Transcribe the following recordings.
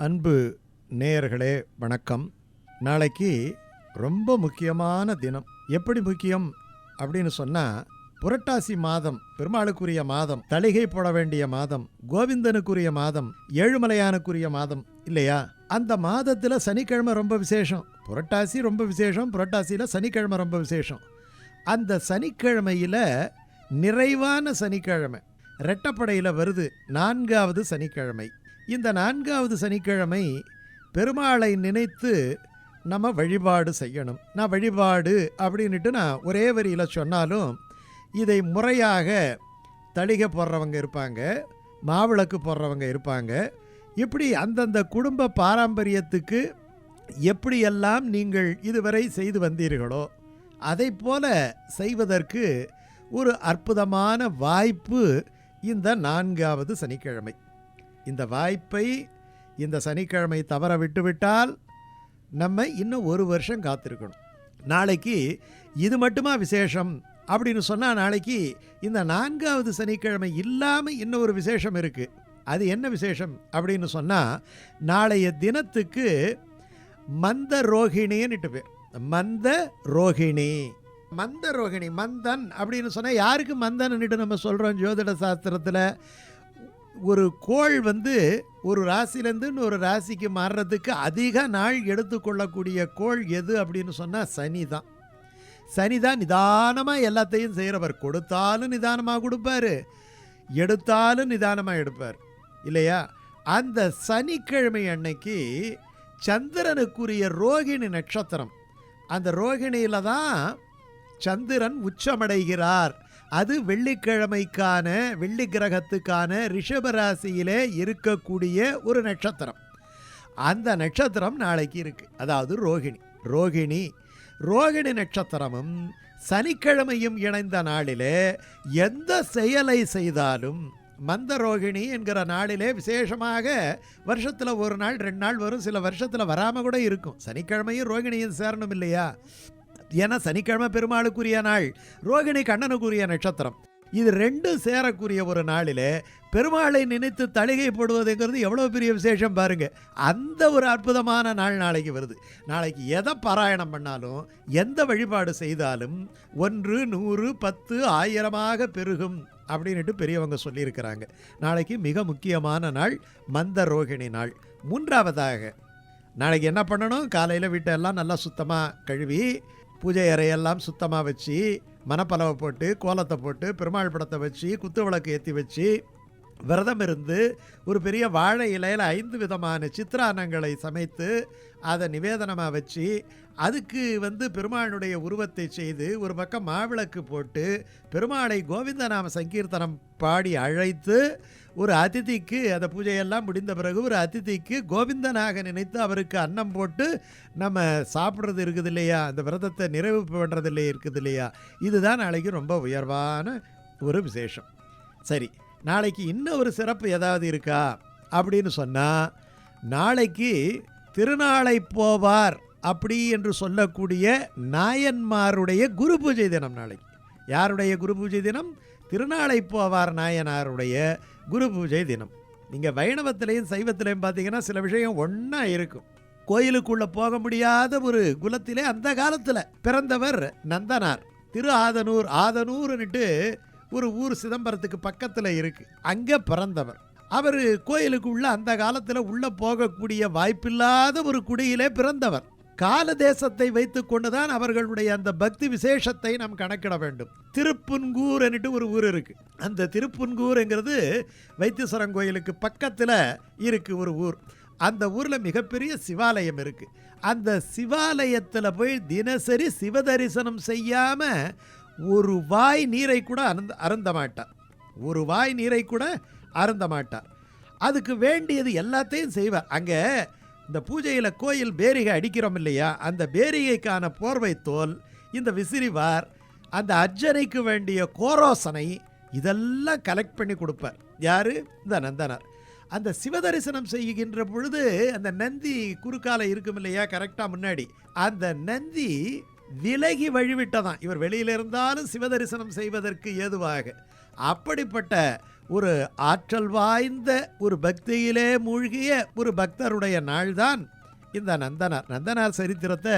அன்பு நேயர்களே வணக்கம். நாளைக்கு ரொம்ப முக்கியமான தினம். எப்படி முக்கியம் அப்படின்னு சொன்னால் புரட்டாசி மாதம் பெருமாளுக்குரிய மாதம் தளிகை போட வேண்டிய மாதம் கோவிந்தனுக்குரிய மாதம் ஏழுமலையானுக்குரிய மாதம் இல்லையா? அந்த மாதத்தில் சனிக்கிழமை ரொம்ப விசேஷம். புரட்டாசி ரொம்ப விசேஷம் புரட்டாசியில் சனிக்கிழமை ரொம்ப விசேஷம். அந்த சனிக்கிழமையில் நிறைவான சனிக்கிழமை. ரெட்டப்படையில் வருது நான்காவது சனிக்கிழமை. இந்த நான்காவது சனிக்கிழமை பெருமாளை நினைத்து நம்ம வழிபாடு செய்யணும். நான் வழிபாடு அப்படின்ட்டு நான் ஒரே வரியில் சொன்னாலும் இதை முறையாக தளிகை போடுறவங்க இருப்பாங்க மாவிளக்கு போடுறவங்க இருப்பாங்க. இப்படி அந்தந்த குடும்ப பாரம்பரியத்துக்கு எப்படியெல்லாம் நீங்கள் இதுவரை செய்து வந்தீர்களோ அதை போல செய்வதற்கு ஒரு அற்புதமான வாய்ப்பு இந்த நான்காவது சனிக்கிழமை. இந்த வாய்ப்பை இந்த சனிக்கிழமை தவற விட்டுவிட்டால் நம்ம இன்னும் ஒரு வருஷம் காத்திருக்கணும். நாளைக்கு இது மட்டுமா விசேஷம்? அப்படின்னு சொன்னால் நாளைக்கு இந்த நான்காவது சனிக்கிழமை இல்லாமல் இன்னும் ஒரு விசேஷம் இருக்குது அது என்ன விசேஷம்? அப்படின்னு சொன்னால் நாளைய தினத்துக்கு மந்த ரோகிணின்னுட்டு பேர். மந்த ரோகிணி. மந்த ரோகிணி மந்தன் அப்படின்னு சொன்னால் யாருக்கு மந்தன்னுட்டு நம்ம சொல்கிறோம் ஜோதிட சாஸ்திரத்தில்? ஒரு கோள் வந்து ஒரு ராசிலேருந்து இன்னொரு ராசிக்கு மாறுறதுக்கு அதிக நாள் எடுத்துக்கொள்ளக்கூடிய கோள் எது அப்படின்னு சொன்னால் சனி தான். சனி தான் நிதானமாக எல்லாத்தையும் செய்கிறவர் கொடுத்தாலும் நிதானமாக கொடுப்பாரு. எடுத்தாலும் நிதானமாக எடுப்பார். இல்லையா? அந்த சனிக்கிழமை அன்னைக்கு சந்திரனுக்குரிய ரோகிணி நட்சத்திரம். அந்த ரோகிணியில் தான் சந்திரன் உச்சமடைகிறார். அது வெள்ளிக்கிழமைக்கான வெள்ளி கிரகத்துக்கான ரிஷபராசியிலே இருக்கக்கூடிய ஒரு நட்சத்திரம். அந்த நட்சத்திரம் நாளைக்கு இருக்கு. அதாவது ரோகிணி. ரோகிணி ரோகிணி நட்சத்திரமும் சனிக்கிழமையும் இணைந்த நாளிலே எந்த செயலை செய்தாலும் மந்த ரோகிணி என்கிற நாளிலே விசேஷமாக வருஷத்தில் ஒரு நாள் ரெண்டு நாள் வரும். சில வருஷத்தில் வராமல் கூட இருக்கும். சனிக்கிழமையும் ரோகிணியும் சேரணும் இல்லையா? ஏன்னா சனிக்கிழமை பெருமாளுக்குரிய நாள் ரோகிணி கண்ணனுக்குரிய நட்சத்திரம். இது ரெண்டும் சேரக்கூடிய ஒரு நாளில் பெருமாளை நினைத்து தளிகை போடுவதுங்கிறது எவ்வளோ பெரிய விசேஷம் பாருங்கள் அந்த ஒரு அற்புதமான நாள் நாளைக்கு வருது. நாளைக்கு எதை பாராயணம் பண்ணாலும் எந்த வழிபாடு செய்தாலும் ஒன்று நூறு பத்து ஆயிரமாக பெருகும் அப்படின்ட்டு பெரியவங்க சொல்லியிருக்கிறாங்க. நாளைக்கு மிக முக்கியமான நாள் மந்த ரோகிணி நாள். மூன்றாவதாக நாளைக்கு என்ன பண்ணணும்? காலையில் வீட்டெல்லாம் நல்லா சுத்தமாக கழுவி பூஜை அறையெல்லாம் சுத்தமாக வச்சு மணப்பலவை போட்டு கோலத்தை போட்டு பெருமாள் படத்தை வச்சு குத்து விளக்கு ஏற்றி வச்சு விரதம் இருந்து ஒரு பெரிய வாழை இலையில் ஐந்து விதமான சித்திரானங்களை சமைத்து அதை நிவேதனமாக வச்சு அதுக்கு வந்து பெருமாளுடைய உருவத்தை செய்து ஒரு பக்கம் மாவிளக்கு போட்டு பெருமாளை கோவிந்த நாம சங்கீர்த்தனம் பாடி அழைத்து ஒரு அதிதிக்கு அந்த பூஜையெல்லாம் முடிந்த பிறகு ஒரு அதிதிக்கு கோவிந்தனாக நினைத்து அவருக்கு அன்னம் போட்டு நம்ம சாப்பிட்றது இருக்குது இல்லையா அந்த விரதத்தை நிறைவு பண்ணுறது இல்லையா இருக்குது இல்லையா இதுதான் நாளைக்கு ரொம்ப உயர்வான ஒரு விசேஷம். சரி நாளைக்கு இன்னும் ஒரு சிறப்பு ஏதாவது இருக்கா? அப்படின்னு சொன்னால் நாளைக்கு திருநாளை போவார் அப்படி என்று சொல்லக்கூடிய நாயன்மாருடைய குரு பூஜை தினம் நாளைக்கு. யாருடைய குரு பூஜை தினம்? திருநாளை போவார் நாயனாருடைய குரு பூஜை தினம். நீங்கள் வைணவத்திலையும் சைவத்திலையும் பார்த்தீங்கன்னா சில விஷயம் ஒன்றா இருக்கும். கோயிலுக்குள்ளே போக முடியாத ஒரு குலத்திலே அந்த காலத்தில் பிறந்தவர் நந்தனார். திரு ஆதனூர் ஆதனூர்னுட்டு ஒரு ஊர் சிதம்பரத்துக்கு பக்கத்தில் இருக்குது அங்கே பிறந்தவர். அவர் கோயிலுக்குள்ளே அந்த காலத்தில் உள்ளே போகக்கூடிய வாய்ப்பில்லாத ஒரு குடியிலே பிறந்தவர். கால தேசத்தை வைத்து கொண்டுதான் அவர்களுடைய அந்த பக்தி விசேஷத்தை நாம் கணக்கிட வேண்டும். திருப்புன்கூர் என்னட்டு ஒரு ஊர் இருக்கு. அந்த திருப்புன்கூர்ங்கிறது வைத்தீஸ்வரன் கோயிலுக்கு பக்கத்தில் இருக்கு ஒரு ஊர். அந்த ஊரில் மிகப்பெரிய சிவாலயம் இருக்கு. அந்த சிவாலயத்தில் போய் தினசரி சிவ தரிசனம் செய்யாம ஒரு வாய் நீரை கூட அருந்த அருந்த மாட்டார் ஒரு வாய் நீரை கூட அருந்த மாட்டார் அதுக்கு வேண்டியது எல்லாத்தையும் செய்வார் அங்கே இந்த பூஜையில் கோயில் பேரிகை அடிக்கிறோம் இல்லையா? அந்த பேரிகைக்கான போர்வை தோல் இந்த விசிறிவார் அந்த அர்ச்சனைக்கு வேண்டிய கோரோசனை இதெல்லாம் கலெக்ட் பண்ணி கொடுப்பார். யாரு? இந்த நந்தனார். அந்த சிவதரிசனம் செய்கின்ற பொழுது அந்த நந்தி குறுக்கால இருக்கும் இல்லையா? கரெக்டாக முன்னாடி. அந்த நந்தி விலகி வழிவிட்டதான். இவர் வெளியில இருந்தாலும் சிவதரிசனம் செய்வதற்கு ஏதுவாக. அப்படிப்பட்ட ஒரு ஆற்றல் வாய்ந்த ஒரு பக்தியிலே மூழ்கிய ஒரு பக்தருடைய நாள்தான் இந்த நந்தனார். நந்தனார் சரித்திரத்தை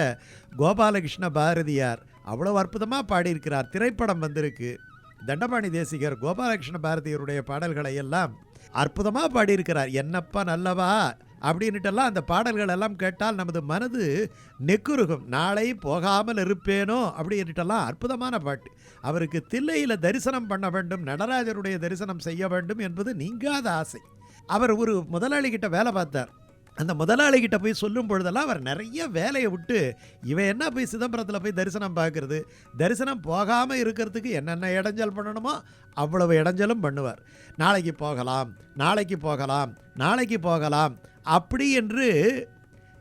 கோபாலகிருஷ்ண பாரதியார் அவ்வளோ அற்புதமாக பாடியிருக்கிறார். திரைப்படம் வந்திருக்கு. தண்டபாணி தேசிகர் கோபாலகிருஷ்ண பாரதியருடைய பாடல்களை எல்லாம் அற்புதமாக பாடியிருக்கிறார். என்னப்பா நல்லவா? அப்படின்னுட்டெல்லாம் அந்த பாடல்கள் எல்லாம் கேட்டால் நமது மனது நெக்குருகும். நாளை போகாமல் இருப்பேனோ? அப்படின்னுட்டெல்லாம் அற்புதமான பாட்டு. அவருக்கு தில்லையில் தரிசனம் பண்ண வேண்டும் நடராஜருடைய தரிசனம் செய்ய வேண்டும் என்பது நீங்காத ஆசை. அவர் ஒரு முதலாளிகிட்ட வேலை பார்த்தார். அந்த முதலாளிகிட்ட போய் சொல்லும் பொழுதெல்லாம் அவர் நிறைய வேலையை விட்டு இவன் என்ன போய் சிதம்பரத்தில் போய் தரிசனம் பார்க்குறது? தரிசனம் போகாமல் இருக்கிறதுக்கு என்னென்ன இடைஞ்சல் பண்ணணுமோ அவ்வளவு இடைஞ்சலும் பண்ணுவார். நாளைக்கு போகலாம் நாளைக்கு போகலாம் நாளைக்கு போகலாம் அப்படி என்று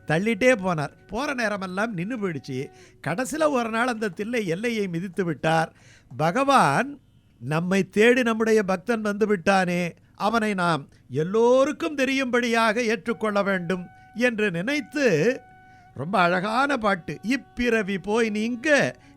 தள்ளிட்டே போனார். போகிற நேரமெல்லாம் நின்று போயிடுச்சு. கடைசியில் ஒரு நாள் அந்த தில்லை எல்லையை மிதித்து விட்டார். பகவான் நம்மை தேடி நம்முடைய பக்தன் வந்து விட்டானே அவனை நாம் எல்லோருக்கும் தெரியும்படியாக ஏற்றுக்கொள்ள வேண்டும் என்று நினைத்து ரொம்ப அழகான பாட்டு இப்பிறவி போய் நீங்க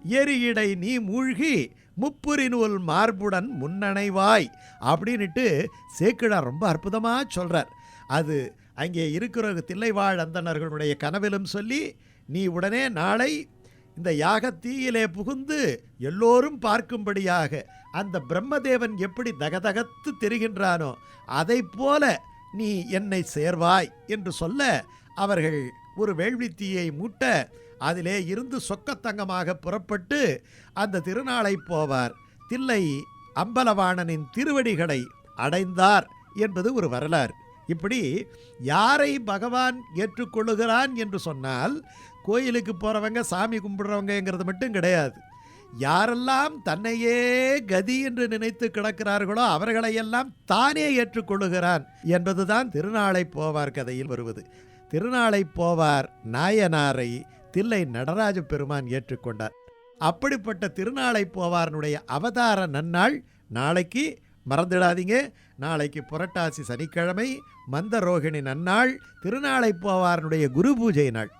எரியடை நீ மூழ்கி முப்புரி நூல் மார்புடன் முன்னணைவாய் அப்படின்ட்டு சேக்கிழார் ரொம்ப அற்புதமாக சொல்கிறார் அது அங்கே இருக்கிற தில்லைவாழ் அந்தனர்களுடைய கனவிலும் சொல்லி நீ உடனே நாளை இந்த யாகத்தீயிலே புகுந்து எல்லோரும் பார்க்கும்படியாக அந்த பிரம்மதேவன் எப்படி தகதகத்து தெரிகின்றானோ அதை போல நீ என்னை சேர்வாய் என்று சொல்ல அவர்கள் ஒரு வேள்வித்தீயை மூட்ட அதிலே இருந்து சொக்கத்தங்கமாக புறப்பட்டு அந்த திருநாளை போவார். தில்லை அம்பலவாணனின் திருவடிகளை அடைந்தார் என்பது ஒரு வரலாறு. இப்படி யாரை பகவான் ஏற்றுக்கொள்ளுகிறான் என்று சொன்னால் கோயிலுக்கு போகிறவங்க சாமி கும்பிடுறவங்கங்கிறது மட்டும் கிடையாது. யாரெல்லாம் தன்னையே கதி என்று நினைத்து கிடக்கிறார்களோ அவர்களையெல்லாம் தானே ஏற்றுக்கொள்ளுகிறான் என்பதுதான் திருநாளை போவார் கதையில் வருவது. திருநாளை போவார் நாயனாரை தில்லை நடராஜ பெருமான் ஏற்றுக்கொண்டார். அப்படிப்பட்ட திருநாளை போவாரனுடைய அவதார நன்னாள் நாளைக்கு மறந்துடாதீங்க. நாளைக்கு புரட்டாசி சனிக்கிழமை மந்தரோகிணி நன்னாள் திருநாளை போவாரனுடைய குரு பூஜை நாள்.